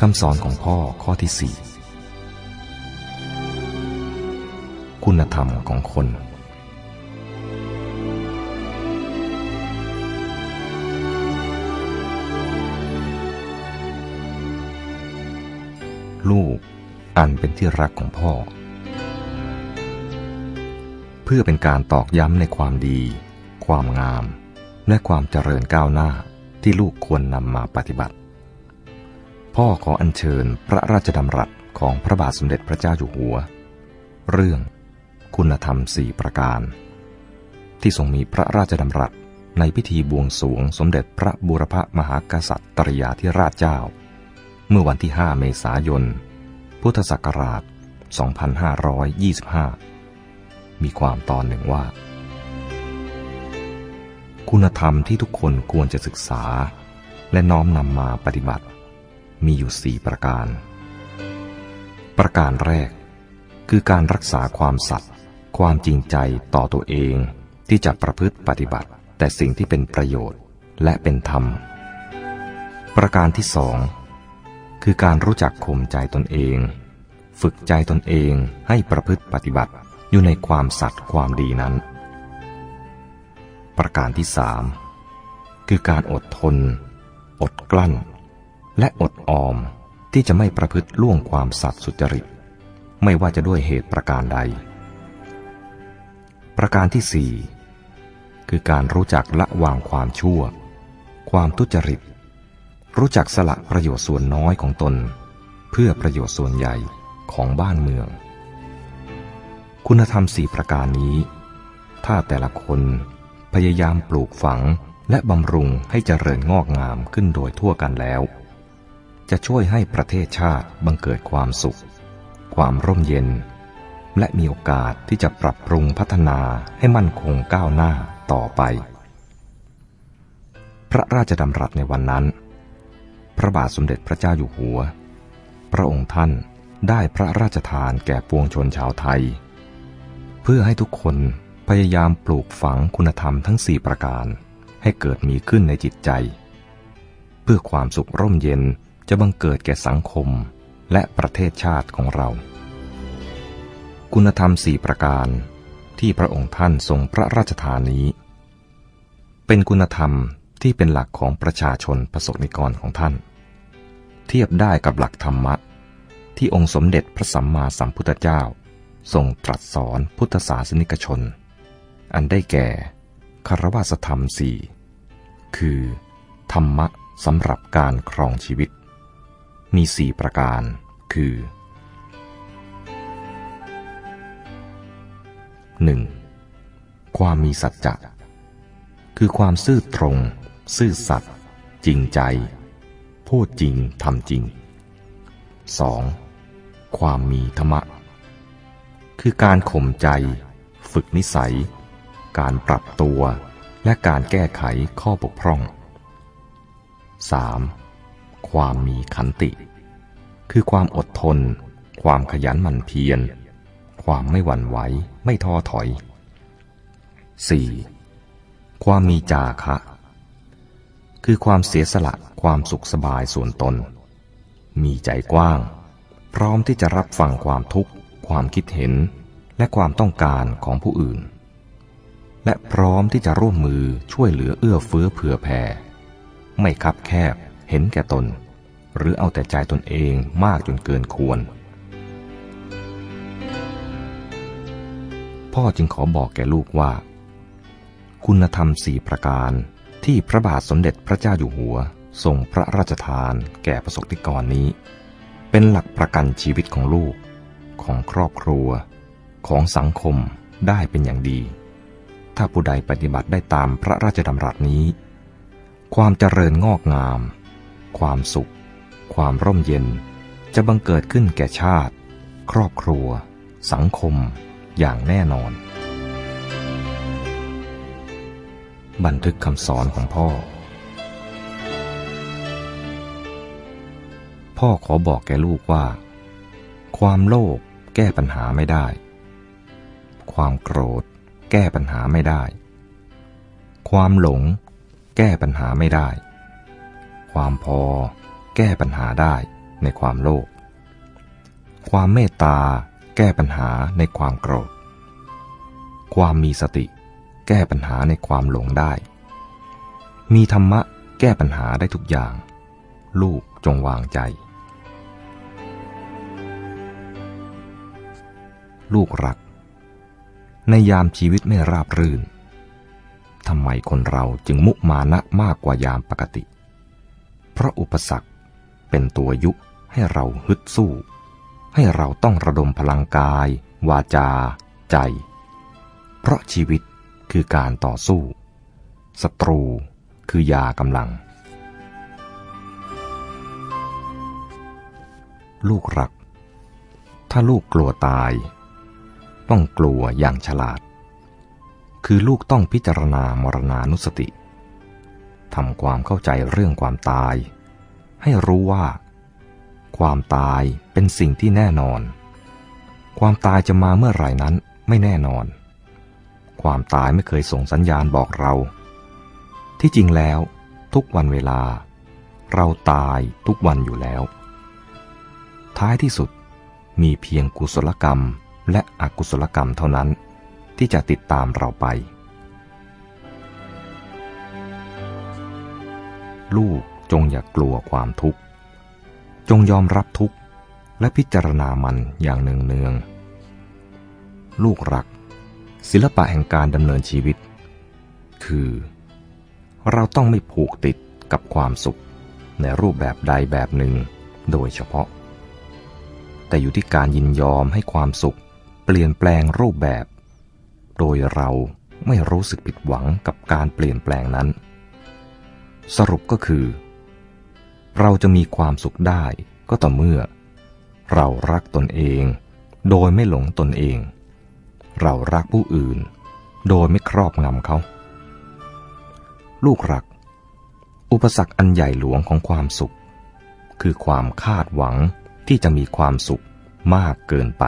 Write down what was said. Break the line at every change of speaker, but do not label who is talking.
คำสอนของพ่อข้อที่สี่คุณธรรมของคน ลูกอันเป็นที่รักของพ่อ เพื่อเป็นการตอกย้ำในความดี ความงาม และความเจริญก้าวหน้าที่ลูกควรนำมาปฏิบัติ พ่อขออัญเชิญพระราชดำรัสของพระบาทสมเด็จพระเจ้าอยู่หัว เรื่องคุณธรรมสี่ประการ ที่ทรงมีพระราชดำรัสในพิธีบวงสวงสมเด็จพระบูรพมหากษัตริยาธิราชเจ้า เมื่อวันที่ 5 เมษายน พุทธศักราช 2525 มีความตอนหนึ่งว่า คุณธรรมที่ทุกคนควรจะศึกษา และน้อมนำมาปฏิบัติ มีอยู่สี่ประการ ประการแรก คือการรักษาความสัตย์ความจริงใจต่อตัวเองที่จะประพฤติปฏิบัติ แต่สิ่งที่เป็นประโยชน์และเป็นธรรม ประการที่สองคือการรู้จักข่มใจตนเอง ฝึกใจตนเองให้ประพฤติปฏิบัติอยู่ในความสัตย์ความดีนั้น ประการที่สามคือการอดทน อดกลั้น และอดออมที่จะไม่ประพฤติล่วงความสัตย์สุจริต ไม่ว่าจะด้วยเหตุประการใด ประการที่สี่คือการรู้จักละวางความชั่ว ความทุจริต รู้จักสละประโยชน์ส่วนน้อยของตน เพื่อประโยชน์ส่วนใหญ่ของบ้านเมือง คุณธรรมสี่ประการนี้ ถ้าแต่ละคนพยายามปลูกฝังและบำรุงให้เจริญงอกงามขึ้นโดยทั่วกันแล้ว จะช่วยให้ประเทศชาติบังเกิดความสุข ความร่มเย็น และมีโอกาสที่จะปรับปรุงพัฒนาให้มั่นคงก้าวหน้าต่อไป พระราชดำรัสในวันนั้น พระบาทสมเด็จพระเจ้าอยู่หัว พระองค์ท่านได้พระราชทานแก่ปวงชนชาวไทย เพื่อให้ทุกคนพยายามปลูกฝังคุณธรรมทั้งสี่ประการ ให้เกิดมีขึ้นในจิตใจ เพื่อความสุขร่มเย็น จะบังเกิดแก่สังคมและประเทศชาติของเรา คุณธรรมสี่ประการที่พระองค์ท่านทรงพระราชทานนี้ เป็นคุณธรรมที่เป็นหลักของประชาชนประสบนิกรของท่าน เทียบได้กับหลักธรรมะ ที่องค์สมเด็จพระสัมมาสัมพุทธเจ้า ทรงตรัสสอนพุทธศาสนิกชน อันได้แก่คารวะธรรมสี่คือ ธรรมะสำหรับการครองชีวิต มีสี่ประการ คือ 1. ความมีสัจจะ คือความซื่อตรง ซื่อสัตย์ จริงใจ พูดจริงทำจริง 2. ความมีธรรมะ คือการข่มใจ ฝึกนิสัย การปรับตัว และการแก้ไขข้อบกพร่อง 3. ความมีขันติ คือความอดทน ความขยันหมั่นเพียร ความไม่หวั่นไหว ไม่ท้อถอย 4. ความมีจาคะ คือความเสียสละความสุขสบายส่วนตน มีใจกว้าง พร้อมที่จะรับฟังความทุกข์ ความคิดเห็น และความต้องการของผู้อื่น และพร้อมที่จะร่วมมือช่วยเหลือเอื้อเฟื้อเผื่อแผ่ไม่คับแคบ เห็นแก่ตน หรือเอาแต่ใจตนเองมากจนเกินควร พ่อจึงขอบอกแก่ลูกว่า คุณธรรมสี่ประการที่พระบาทสมเด็จพระเจ้าอยู่หัวทรงพระราชทานแก่ประสบนิกรนี้ เป็นหลักประกันชีวิตของลูก ของครอบครัว ของสังคมได้เป็นอย่างดี ถ้าผู้ใดปฏิบัติได้ตามพระราชดำรัสนี้ ความเจริญงอกงาม ความสุข ความร่มเย็น จะบังเกิดขึ้นแก่ชาติ ครอบครัว สังคม อย่างแน่นอน บันทึกคำสอนของพ่อ พ่อขอบอกแก่ลูกว่า ความโลภแก้ปัญหาไม่ได้ ความโกรธ แก้ปัญหาไม่ได้ ความหลง แก้ปัญหาไม่ได้ ความพอ แก้ปัญหาได้ในความโลภ ความเมตตาแก้ปัญหาในความโกรธ ความมีสติ แก้ปัญหาในความหลงได้ มีธรรมะแก้ปัญหาได้ทุกอย่าง ลูกจงวางใจ ลูกรัก ในยามชีวิตไม่ราบรื่นทำไมคนเราจึงมุมานะมากกว่ายามปกติ เพราะอุปสรรคเป็นตัวยุให้เราฮึดสู้ ให้เราต้องระดมพลังกาย วาจา ใจ เพราะชีวิตคือการต่อสู้ศัตรูคือยากำลัง ลูกรัก ถ้าลูกกลัวตาย ต้องกลัวอย่างฉลาด คือลูกต้องพิจารณามรณานุสติ ทำความเข้าใจเรื่องความตาย ให้รู้ว่า ความตายเป็นสิ่งที่แน่นอน ความตายจะมาเมื่อไหร่นั้นไม่แน่นอน ความตายไม่เคยส่งสัญญาณบอกเรา ที่จริงแล้วทุกวันเวลา เราตายทุกวันอยู่แล้ว ท้ายที่สุดมีเพียงกุศลกรรมและอกุศลกรรมเท่านั้นที่จะติดตามเราไป ลูกจงอย่ากกลัวความทุกข์ จงยอมรับทุกข์ และพิจารณามันอย่างเนืองเนือง ลูกรัก ศิลปะแห่งการดำเนินชีวิต คือ เราต้องไม่ผูกติดกับความสุข ในรูปแบบใดแบบหนึ่งโดยเฉพาะ แต่อยู่ที่การยินยอมให้ความสุข เปลี่ยนแปลงรูปแบบ โดยเราไม่รู้สึกผิดหวังกับการเปลี่ยนแปลงนั้น สรุปก็คือ เราจะมีความสุขได้ก็ต่อเมื่อ เรารักตนเองโดยไม่หลงตนเอง เรารักผู้อื่น โดยไม่ครอบงำเขา ลูกรัก อุปสรรคอันใหญ่หลวงของความสุข คือความคาดหวังที่จะมีความสุขมากเกินไป